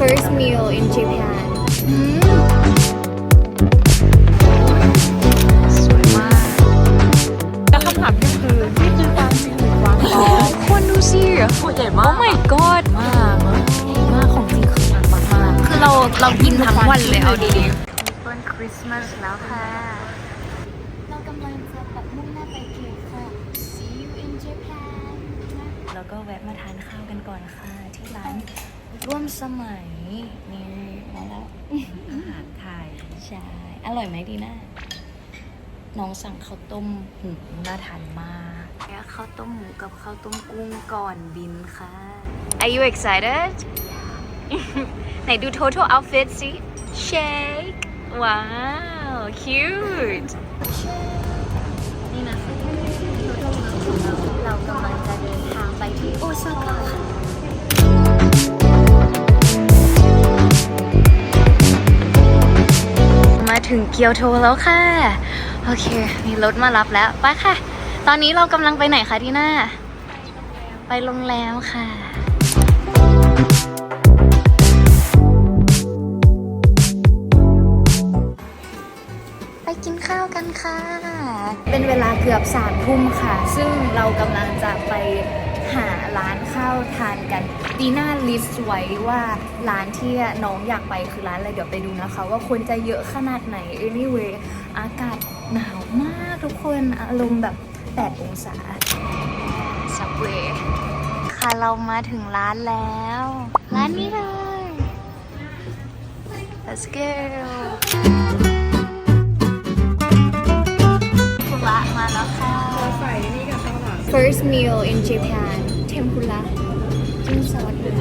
first meal in Japan อืมสวยมากแล้วคำถามที่คือนี่คือกวางจริงหรือกวางปลอมคนดูสิตัวใหญ่มาโอ้ก my god มากมากของจริงคือหนักมากๆคือเราเรากินทั้งวันเลยเอาดีๆต้นคริสต์มาสแล้วค่ะ เรากำลังจะแบบมุ่งหน้าไปเกียวค่ะ See you in Japan แล้วก็แวะมาทานข้าวกันก่อนค่ะที่ร้าน ร่วมสมัย นี่มาแล้วอาหารไทย ใช่ อร่อยไหมดีน่าน้องสั่งข้าวต้มหมูน่าทานมากแล้วข้าวต้มหมูกับข้าวต้มกุ้งก่อนบินค่ะ Are you excited ไหนดู total outfit สิ shake ว้าว cute นี่นะคะ total look ของเรา เรากำลังจะเดินทางไปที่โอซาก้า ถึงเกียวโตแล้วค่ะ โอเค มีรถมารับแล้ว ไปค่ะ ตอนนี้เรากำลังไปไหนคะทีน้าไปโรงแรมค่ะไปกินข้าวกันค่ะ เป็นเวลาเกือบสามทุ่มค่ะ ซึ่งเรากำลังจะไปาร้านข้าวทานกันดีน่าลิสต์ไว้ว่าร้านที่น้องอยากไปคือร้านอะไรเดี๋ยวไปดูนะคะ ว่าคนจะเยอะขนาดไหน anyway อากาศหนาวมากทุกคนอารมณ์แบบ 8 องศา subway ค่ะเรามาถึงร้านแล้ว ร้านนี้เลย let's go คุระมาแล้วค่ะใส่นี่กับข้าวหลาม first meal in Japan เทมปุระจิ้มซอสเลย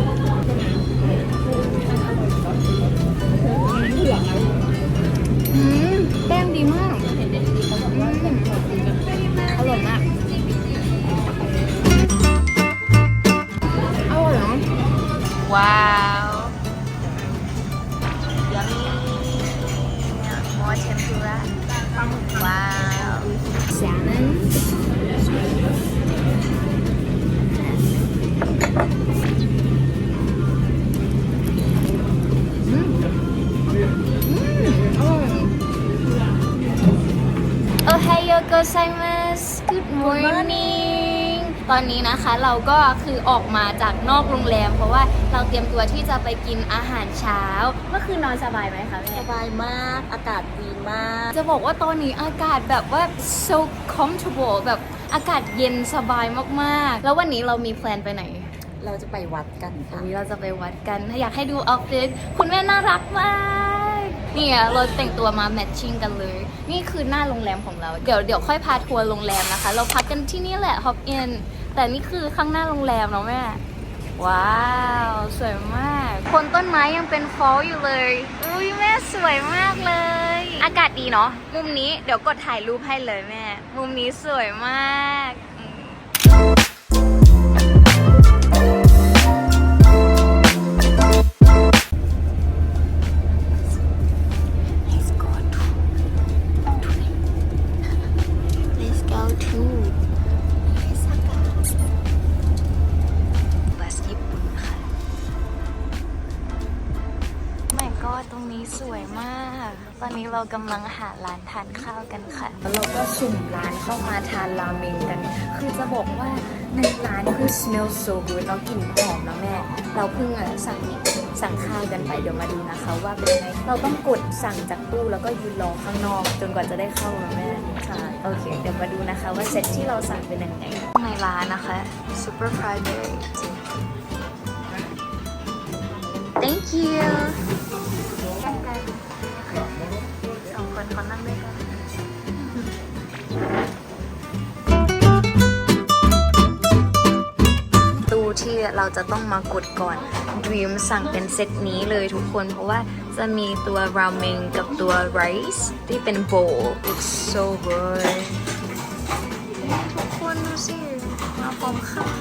อืมแป้งดีมากอืมอร่อยมาก อร่อยเนาะว้าว ตอนนี้นะคะเราก็คือออกมาจากนอกโรงแรม เพราะว่าเราเตรียมตัวที่จะไปกินอาหารเช้า เมื่อคืนนอนสบายไหมคะแม่สบายมากอากาศดีมาก จะบอกว่าตอนนี้อากาศแบบว่า so comfortable แบบอากาศเย็นสบายมากๆ แล้ววันนี้เรามีแพลนไปไหนเราจะไปวัดกันวัค่ะนนี้เราจะไปวัดกันอยากให้ดูออฟฟิศคุณแม่น่ารักมากเนี่ยเราแต่งตัวมาแมทชิ่งกันเลย นี่คือหน้าโรงแรมของเรา เดี๋ยวเดี๋ยวค่อยพาทัวร์โรงแรมนะคะ เราพักกันที่นี่แหละฮอปอิน แต่นี่คือข้างหน้าโรงแรมเนาะแม่ ว้าว สวยมาก คนต้นไม้ยังเป็นฟอลอยู่เลย อุ้ยแม่สวยมากเลย อากาศดีเนาะ มุมนี้เดี๋ยวกดถ่ายรูปให้เลยแม่ มุมนี้สวยมาก คือจะบอกว่าในร้านคือ smell so good แล้วกลิ่นหอมนะแม่ เราเพิ่งอะสั่งสั่งข้าวกันไปเดี๋ยวมาดูนะคะว่าเป็นยังไง เราต้องกดสั่งจากตู้แล้วก็ยืนรอข้างนอก จนกว่าจะได้เข้านะแม่ใช่โอเค เดี๋ยวมาดูนะคะ ว่าเซตที่เราสั่งเป็นยังไงในร้านนะคะ super private thank you สองคนเขานั่งด้วยกัน จะต้องมากดก่อน Dream สั่งเป็นเซตนี้เลยทุกคน เพราะว่าจะมีตัว ราเมงกับตัวไรซ์ที่เป็นโบว์ It's so good ทุกคนดูสิ มาพร้อมข้าว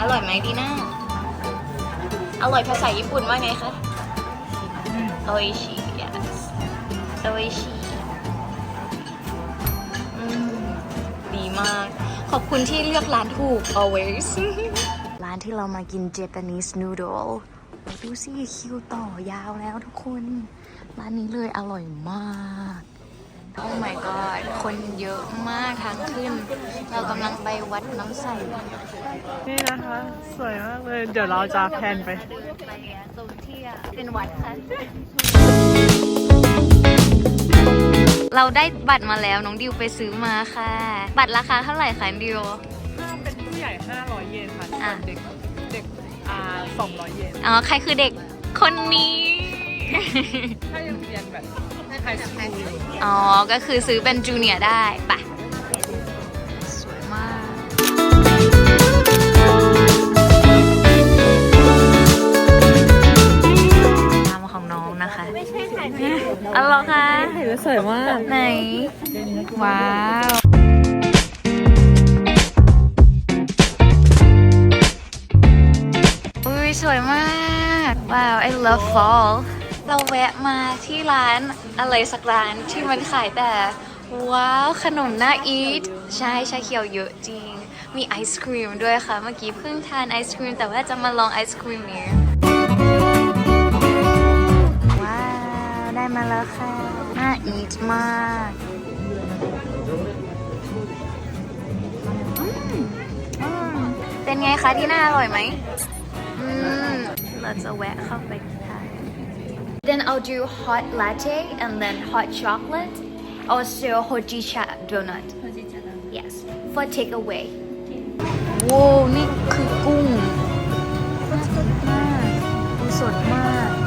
อร่อยไหมดีน่าอร่อยภาษาญี่ปุ่นว่าไงคะ โออิชิ yes โออิชิ คุณที่เลือกร้านถูก always านที่เรามากิน Japanese noodle ดูสิคิวต่อยาวแล้วทุกคน ร้านนี้เลยอร่อยมากโอ้ my god คนเยอะมากทางขึ้น เรากำลังไปวัดน้ำใสนี่นะคะ สวยมากเลย เดี๋ยวเราจะแพลนไปเดินไปตรงที่เป็นวัดค่ะ เราได้บัตรมาแล้วน้องดิวไปซื้อมาค่ะ บัตรราคาเท่าไหร่คะดิวถ้าเป็นผู้ใหญ่ 500 เยนค่ะอะส่วนเด็กเด็กอ่า200 เยนอ๋อใครคือเด็กคนนี้ ถ้ายังเรียนแบบไฮสคูลอยู่อ๋อก็คือซื้อเป็นจูเนียร์ได้ปะ ไม่ใช่ถ่ายอ๋อเหรอคะเห็นสวยมาก ไหน ว้าวอุ้ยสวยมาก ว้าว I love fall เราแวะมาที่ร้านอะไรสักร้านที่มันขายแต่ ว้าว ขนมน่าอีทใช่ชาเขียวเยอะจริง มีไอศครีมด้วยค่ะ เมื่อกี้เพิ่งทานไอศครีม แต่ว่าจะมาลองไอศครีมนี้ มาแล้วค่ะ น่าอีทมากอืมอืมเป็นไงคะที่น่าอร่อยไหมอืมเราจะแวะเข้าไปทาน Then I'll do hot latte and then hot chocolate also hojicha donut yes for takeaway โว้วนี่คือกุ้งสดมากกุ้งสดมาก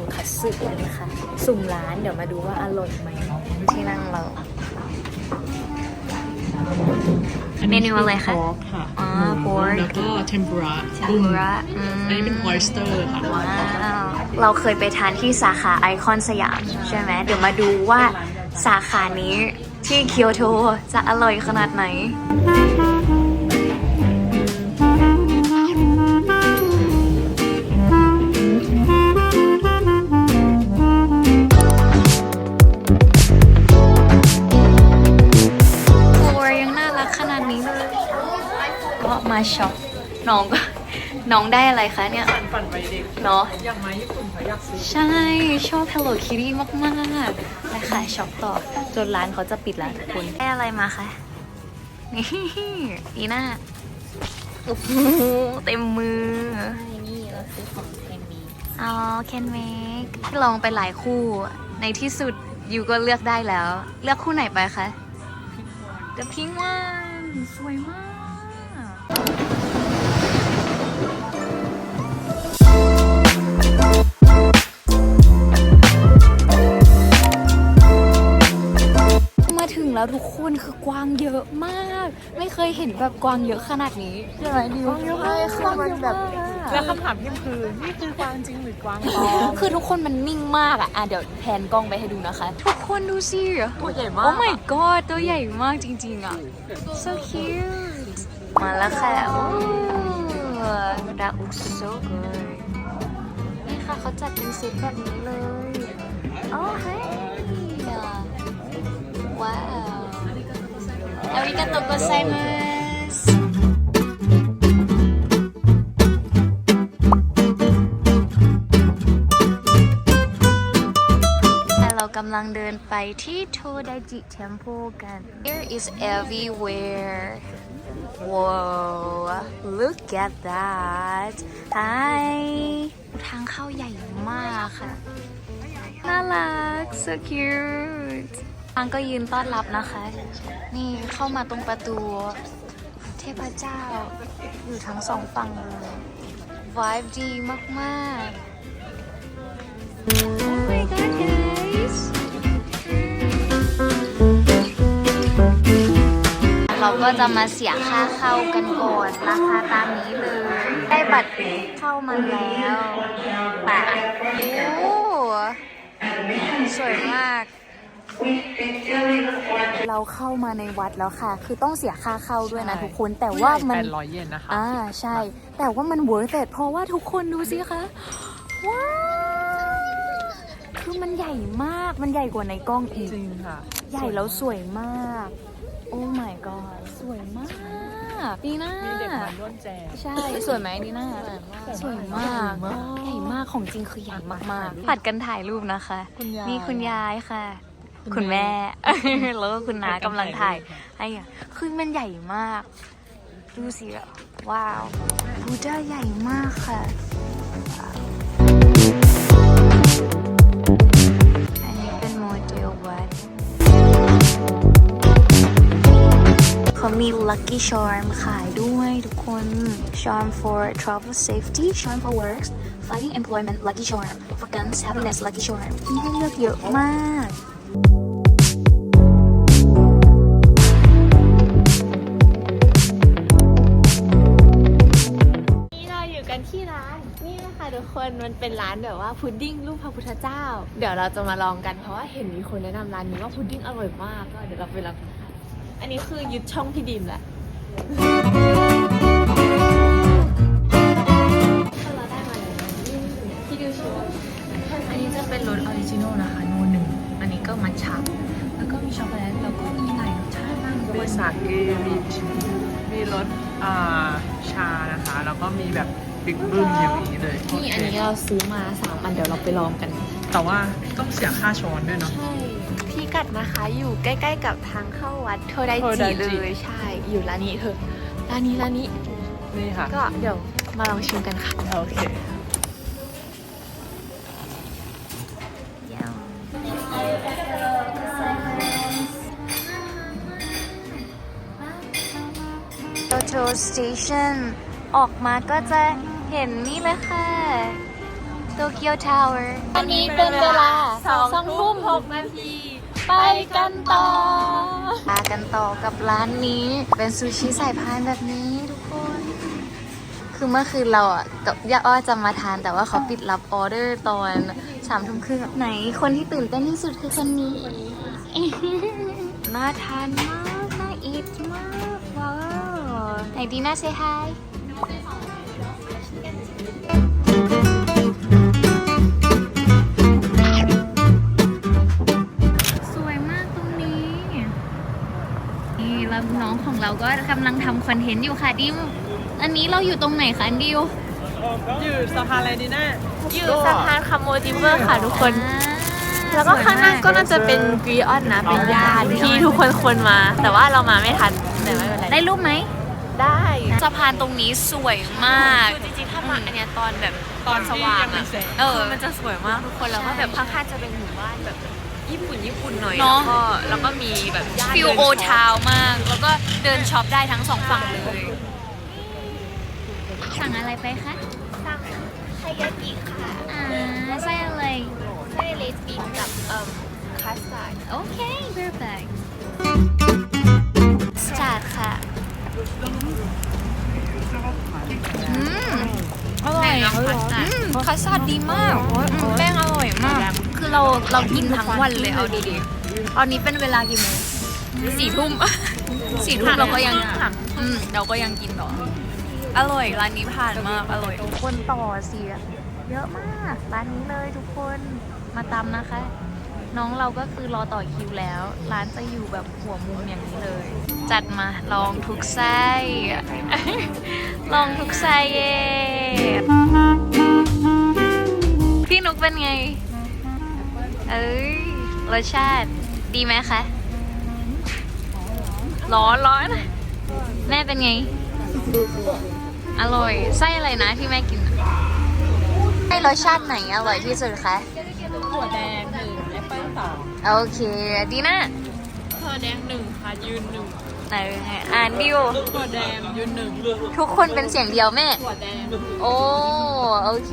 งคัตสึกันค่ะสุ่มร้านเดี๋ยวมาดูว่าอร่อยไหมที่นั่งเรา เมนูอะไรคะค่ะอ๋อหมู pork แล้วก็เทมปุระทากุระอืม อันนี้เป็นออ s สเตอร์ค่ะว้าวเราเคยไปทานที่สาขาไอคอนสยามใช่ไหมเดี๋ยวมาดูว่าสาขานี้ที่เคียวโตจะอร่อยขนาดไหน น้องก็น้องได้อะไรคะเนี่ย ฝันฝันไปเด็กเนาะ อยากมาญี่ปุ่นเขาอยากซื้อใช่ ชอบ Hello Kitty มากๆไปค่ะช็อปต่อจนร้านเขาจะปิดแล้วทุกคนได้อะไรมาคะ นี่อีน่าโอ้โหเต็มมือ นี่เราซื้อของแคนมีอ๋อ Can Make ที่ลองไปหลายคู่ ในที่สุดยูก็เลือกได้แล้ว เลือกคู่ไหนไปคะ The Pink One สวยมาก แล้วทุกคนคือกวางเยอะมาก ไม่เคยเห็นแบบกวางเยอะขนาดนี้ใช่ไหมดิวเยอะมากใช่คือมันแบบกวางเยอะมากแล้วคำถามที่คือนี่คือกวางจริงหรือกวางปลอมคือทุกคนมันนิ่งมากอะอะเดี๋ยวแพนกล้องไปให้ดูนะคะ ทุกคนดูสิตัวใหญ่มากโอ้ my god ตัวใหญ่มากจริง ๆ อะ so cute มาแล้วค่ะโอ้ดาอุก so good นี่ค่ะเขาจัดเป็นเซตแบบนี้เลยโอ้เฮ้ย ว้าวอาริกาโตโกไซมัสเรากำลังเดินไปที่โทไดจิ Temple กัน Here is everywhere Whoa look at that Hi ทางเข้าใหญ่มากค่ะ น่ารัก so cute ทางก็ยืนต้อนรับนะคะ นี่เข้ามาตรงประตู เทพเจ้า อยู่ทั้งสองฝั่งเลย vibe ดีมากๆ Oh my god guys เราก็จะมาเสียค่าเข้ากันก่อนราคาตามนี้เลย ได้บัตรเข้ามาแล้วแปะโอ้สวยมาก เราเข้ามาในวัดแล้วค่ะ คือต้องเสียค่าเข้าด้วยนะทุกคน แต่ว่ามันแปดร้อยเยนนะคะ อ่า ใช่ แต่ว่ามัน worth it เพราะว่าทุกคนดูสิคะ ว้าว คือมันใหญ่มาก มันใหญ่กว่าในกล้องอีก จริงค่ะ ใหญ่แล้วสวยมาก โอ้ my god สวยมากดีน่ามีเด็กมาร่วมแจกใช่ สวยไหมดีน่าสวยมากสวยมากใหญ่มาก ของจริงคือใหญ่มากๆผัดกันถ่ายรูปนะคะคุณยายนี่คุณยายค่ะ คุคุณณแม่แม่ แล้วก็คุณน้าผัดกันกำลังถ่ายถ่ายรูปให้อะคือมันใหญ่มาก ดูสิอะว้าวบูดาใหญ่มากค่ะ อันนี้เป็นโมเดลวัดเขามี Lucky Charm ขายด้วยทุกคน Charm for travel safety Charm for works fighting employment Lucky Charm for guns happiness Lucky Charm มีให้เลือกเยอะมาก คนมันเป็นร้านแบบว่าพุดดิ้งรูปพระพุทธเจ้า เดี๋ยวเราจะมาลองกันเพราะว่าเห็นมีคนแนะนำร้านนี้ว่าพุดดิ้งอร่อยมากก็เดี๋ยวเราไปลองกันค่ะอันนี้คือยึดช่องพี่ดิมแหละ แต่ว่าต้องเสียค่าช้อนด้วยเนาะ ใช่พี่กัดนะคะอยู่ใกล้ ๆ กับทางเข้าวัดโทไดโทไดจิจิ เลยใช่อยู่ร้านนี้เธอร้านนี้ร้านนี้นี่ค่ะ ก็เดี๋ยวมาลองชิมกันค่ะโอเค โตโ o สเตชันออกมาก็จะเห็นนี่เลยค่ะ โตเกียวทาวเวอร์อันนี้เป็นเวลาสองทุ่มหกนาที ไปกันต่อมากันต่อกับร้านนี้ เป็นซูชิสายพานแบบนี้ทุกคน คือเมื่อคืนเราอะกับย่าอ้อจะมาทานแต่ว่าเขาปิดรับออเดอร์ตอนสามทุ่มครึ่งไหนคนที่ตื่นเต้นที่สุดคือคนนี้น่าทานมาก น่าอีทมาก ว้าว ไหนดีน่าเซฮาย นี่แล้วน้องของเราก็กำลังทำคอนเทนต์อยู่ค่ะดิม อันนี้เราอยู่ตรงไหนคะอันดิว อยู่สะพานอะไรดีน่าอยู่สะพานคาโมจิเวอร์ค่ะทุกคนอ่าแล้วก็ข้างหน้าสวยมก็น่าจะเป็นกรีออนนะ เป็นย่านที่ทุกคนควรมา แต่ว่าเรามาไม่ทันแต่ไม่เป็นไรได้รูปไหมได้สะพานตรงนี้สวยมากคือจริงๆถ้ามาอันเนี้ยตอนแบบตอนสว่างอะเออคือมันจะสวยมากทุกคนแล้วก็แบบข้างๆจะเป็นหมู่บ้านแบบ ญี่ปุ่นญี่ปุ่นหน่อยเนแล้วอะ ก็แล้วก็มีแบบย่านฟิลเดินโอช็ปทาวมาก แล้วก็เดินช็อปได้ทั้งสองฝั่งเลย สั่งอะไรไปคะสั่งไทยากิค่ะอ่าไส้อะไร ไส้เลสบินกับเอ่อคัสตาร์ด โอเค perfect สตาร์ทค่ะอืม อร่อยอืมคัสตาร์ดดีมากอืมแป้งอร่อยมาก คือเราเรากินทั้งวันเลยเอาดีๆตอนนี้เป็นเวลากี่โมงสี่ทุ่ม สี่ทุ่มเราก็ยังอืมเราก็ยังกินต่ออร่อยร้านนี้ผ่านมากอร่อยคนต่อเสียเยอะมากร้านนี้เลยทุกคนมาตามนะคะ น้องเราก็คือรอต่อคิวแล้ว ร้านจะอยู่แบบหัวมุมอย่างนี้เลย จัดมาลองทุกไส้ลองทุกไส้เย่พี่นุกเป็นไง เอ้ยรสชาติดีไหมคะ ร้อนร้อนแม่เป็นไง อร่อยไส้อะไรนะที่แม่กินอะไส้รสชาติไหนอร่อยที่สุดคะถั่วแดง หนึ่งแอปเปิ้ลสองโอเค ดีนะเธอแดงหนึ่งค่ะยืนหนึ่งไหนอ่านดิวถั่วแดงยืนหนึ่งทุกคนเป็นเสียงเดียวแม่ถั่วแดงโอ้ โอเค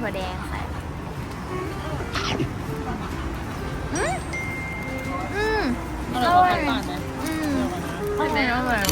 ถั่วแดงค่ะอืมอืมอร่อยกว่าไข่ต่างไหมอืมอร่อยอร่อย